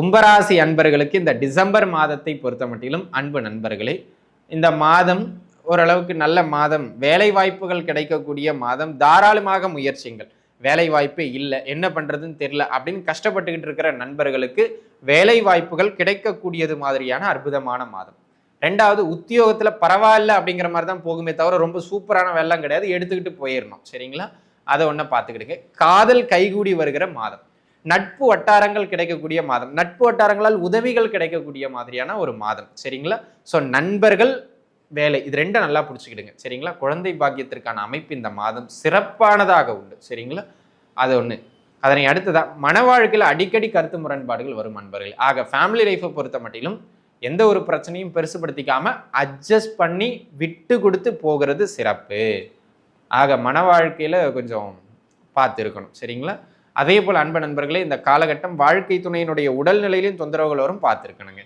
கும்பராசி அன்பர்களுக்கு இந்த டிசம்பர் மாதத்தை பொறுத்த மட்டிலும் அன்பு நண்பர்களே இந்த மாதம் ஓரளவுக்கு நல்ல மாதம் வேலை வாய்ப்புகள் கிடைக்கக்கூடிய மாதம் தாராளமாக முயற்சிங்கள் வேலை வாய்ப்பே இல்லை என்ன பண்ணுறதுன்னு தெரில அப்படின்னு கஷ்டப்பட்டுக்கிட்டு இருக்கிற நண்பர்களுக்கு வேலை வாய்ப்புகள் கிடைக்கக்கூடியது மாதிரியான அற்புதமான மாதம். ரெண்டாவது உத்தியோகத்தில் பரவாயில்ல அப்படிங்கிற மாதிரி தான் போகுமே தவிர ரொம்ப சூப்பரான வெள்ளம் கிடையாது எடுத்துக்கிட்டு போயிடணும். சரிங்களா? அதை ஒன்றை பார்த்துக்கிடுங்க. காதல் கைகூடி வருகிற மாதம். நட்பு வட்டாரங்கள் கிடைக்கக்கூடிய மாதம். நட்பு வட்டாரங்களால் உதவிகள் கிடைக்கக்கூடிய மாதிரியான ஒரு மாதம். சரிங்களா? ஸோ நண்பர்கள் வேலை இது ரெண்டும் நல்லா பிடிச்சிக்கிடுங்க சரிங்களா? குழந்தை பாக்கியத்திற்கான அமைப்பு இந்த மாதம் சிறப்பானதாக உண்டு. சரிங்களா? அது ஒன்று அதனை அடுத்ததாக மன வாழ்க்கையில் அடிக்கடி கருத்து முரண்பாடுகள் வரும் நண்பர்கள் ஆக ஃபேமிலி லைஃப்பை பொறுத்த மட்டிலும் எந்த ஒரு பிரச்சனையும் பெருசுபடுத்திக்காம அட்ஜஸ்ட் பண்ணி விட்டு கொடுத்து போகிறது சிறப்பு. ஆக மன வாழ்க்கையில் கொஞ்சம் பார்த்து இருக்கணும் சரிங்களா? அதே போல் அன்பு நண்பர்களே இந்த காலகட்டம் வாழ்க்கை துணையினுடைய உடல்நிலையிலும் தொந்தரவுகள் வரும் பார்த்துருக்கணுங்க.